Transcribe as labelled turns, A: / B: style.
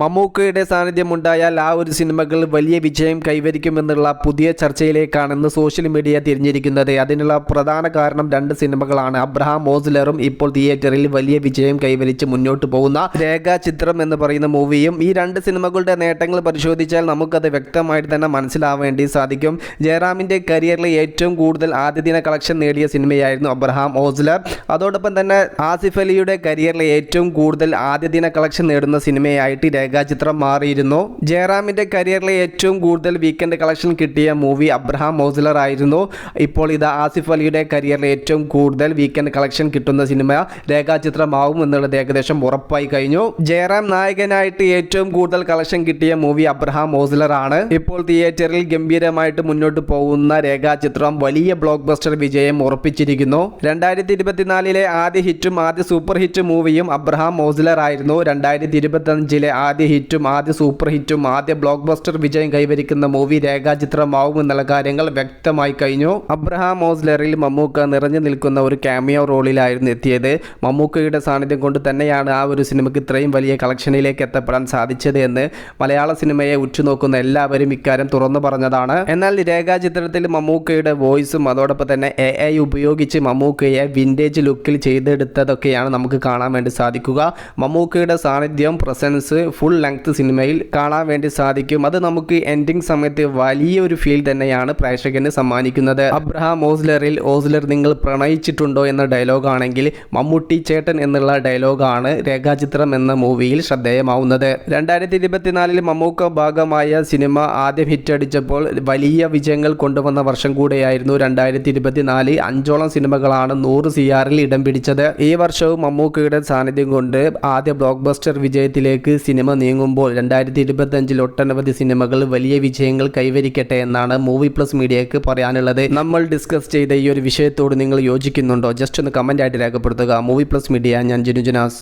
A: മമ്മൂക്കയുടെ സാന്നിധ്യമുണ്ടായാൽ ആ ഒരു സിനിമകൾ വലിയ വിജയം കൈവരിക്കുമെന്നുള്ള പുതിയ ചർച്ചയിലേക്കാണെന്ന് സോഷ്യൽ മീഡിയ തിരിഞ്ഞിരിക്കുന്നത്. അതിനുള്ള പ്രധാന കാരണം രണ്ട് സിനിമകളാണ്. അബ്രഹാം ഓസ്ലറും ഇപ്പോൾ തിയേറ്ററിൽ വലിയ വിജയം കൈവരിച്ച് മുന്നോട്ട് പോകുന്ന രേഖാചിത്രം എന്ന് പറയുന്ന മൂവിയും ഈ രണ്ട് സിനിമകളുടെ നേട്ടങ്ങൾ പരിശോധിച്ചാൽ നമുക്കത് വ്യക്തമായിട്ട് തന്നെ മനസ്സിലാവേണ്ടി സാധിക്കും. ജയറാമിന്റെ കരിയറിലെ ഏറ്റവും കൂടുതൽ ആദ്യദിന കളക്ഷൻ നേടിയ സിനിമയായിരുന്നു അബ്രഹാം ഓസ്ലർ. അതോടൊപ്പം തന്നെ ആസിഫ് അലിയുടെ കരിയറിലെ ഏറ്റവും കൂടുതൽ ആദ്യദിന കളക്ഷൻ നേടുന്ന സിനിമയായിട്ട് രേഖാചിത്രം മാറിയിരുന്നു. ജയറാമിന്റെ കരിയറിലെ ഏറ്റവും കൂടുതൽ വീക്കെൻഡ് കളക്ഷൻ കിട്ടിയ മൂവി അബ്രഹാം മൗസിലർ ആയിരുന്നു. ഇപ്പോൾ ഇത് ആസിഫ് അലിയുടെ കരിയറിലെ ഏറ്റവും കൂടുതൽ വീക്കെൻഡ് കളക്ഷൻ കിട്ടുന്ന സിനിമ രേഖാചിത്രമാവും എന്നുള്ളത് ഏകദേശം ഉറപ്പായി കഴിഞ്ഞു. ജയറാം നായകനായിട്ട് ഏറ്റവും കൂടുതൽ കളക്ഷൻ കിട്ടിയ മൂവി അബ്രഹാം മൗസിലർ ആണ്. ഇപ്പോൾ തിയേറ്ററിൽ ഗംഭീരമായിട്ട് മുന്നോട്ട് പോകുന്ന രേഖാചിത്രം വലിയ ബ്ലോക്ക് ബസ്റ്റർ വിജയം ഉറപ്പിച്ചിരിക്കുന്നു. രണ്ടായിരത്തി ഇരുപത്തിനാലിലെ ആദ്യ ഹിറ്റും ആദ്യ സൂപ്പർ ഹിറ്റ് മൂവിയും അബ്രഹാം മൗസിലർ ആയിരുന്നു. രണ്ടായിരത്തി ഇരുപത്തഞ്ചിലെ ആദ്യ ഹിറ്റും ആദ്യ സൂപ്പർ ഹിറ്റും ആദ്യ ബ്ലോക്ക് ബസ്റ്റർ വിജയം കൈവരിക്കുന്ന മൂവി രേഖാചിത്രമാവും എന്നുള്ള കാര്യങ്ങൾ വ്യക്തമായി കഴിഞ്ഞു. അബ്രഹാം ഓസ്ലറിൽ മമ്മൂക്ക നിറഞ്ഞു നിൽക്കുന്ന ഒരു ക്യാമിയോ റോളിലായിരുന്നു എത്തിയത്. മമ്മൂക്കയുടെ സാന്നിധ്യം കൊണ്ട് തന്നെയാണ് ആ ഒരു സിനിമയ്ക്ക് ഇത്രയും വലിയ കളക്ഷനിലേക്ക് എത്തപ്പെടാൻ സാധിച്ചത് എന്ന് മലയാള സിനിമയെ ഉറ്റുനോക്കുന്ന എല്ലാവരും ഇക്കാര്യം തുറന്നു പറഞ്ഞതാണ്. എന്നാൽ രേഖാചിത്രത്തിൽ മമ്മൂക്കയുടെ വോയിസും അതോടൊപ്പം തന്നെ എ ഐ ഉപയോഗിച്ച് മമ്മൂക്കയെ വിന്റേജ് ലുക്കിൽ ചെയ്തെടുത്തതൊക്കെയാണ് നമുക്ക് കാണാൻ വേണ്ടി സാധിക്കുക. മമ്മൂക്കയുടെ സാന്നിധ്യം പ്രസൻസ് ഫുൾ ലെങ്ത് സിനിമയിൽ കാണാൻ വേണ്ടി സാധിക്കും. അത് നമുക്ക് എൻഡിങ് സമയത്ത് വലിയൊരു ഫീൽ തന്നെയാണ് പ്രേക്ഷകന് സമ്മാനിക്കുന്നത്. അബ്രഹാം ഓസ്ലറിൽ ഓസ്ലർ നിങ്ങൾ പ്രണയിച്ചിട്ടുണ്ടോ എന്ന ഡയലോഗ് ആണെങ്കിൽ മമ്മൂട്ടി ചേട്ടൻ എന്നുള്ള ഡയലോഗാണ് രേഖാചിത്രം എന്ന മൂവിയിൽ ശ്രദ്ധേയമാവുന്നത്. രണ്ടായിരത്തി ഇരുപത്തിനാലിൽ മമ്മൂക്ക ഭാഗമായ സിനിമ ആദ്യം ഹിറ്റ് അടിച്ചപ്പോൾ വലിയ വിജയങ്ങൾ കൊണ്ടുവന്ന വർഷം കൂടെയായിരുന്നു രണ്ടായിരത്തി ഇരുപത്തിനാല്. അഞ്ചോളം സിനിമകളാണ് നൂറ് സി ആറിൽ ഇടം പിടിച്ചത്. ഈ വർഷവും മമ്മൂക്കയുടെ സാന്നിധ്യം കൊണ്ട് ആദ്യ ബ്ലോക്ക് ബസ്റ്റർ വിജയത്തിലേക്ക് നീങ്ങുമ്പോൾ രണ്ടായിരത്തി ഇരുപത്തഞ്ചിൽ ഒട്ടനവധി സിനിമകൾ വലിയ വിജയങ്ങൾ കൈവരിക്കട്ടെ എന്നാണ് മൂവി പ്ലസ് മീഡിയക്ക് പറയാനുള്ളത്. നമ്മൾ ഡിസ്കസ് ചെയ്ത ഈ ഒരു വിഷയത്തോട് നിങ്ങൾ യോജിക്കുന്നുണ്ടോ? ജസ്റ്റ് ഒന്ന് കമന്റ് ആയിട്ട് രേഖപ്പെടുത്തുക. മൂവി പ്ലസ് മീഡിയ ഞാൻ ജിനുജനാസ്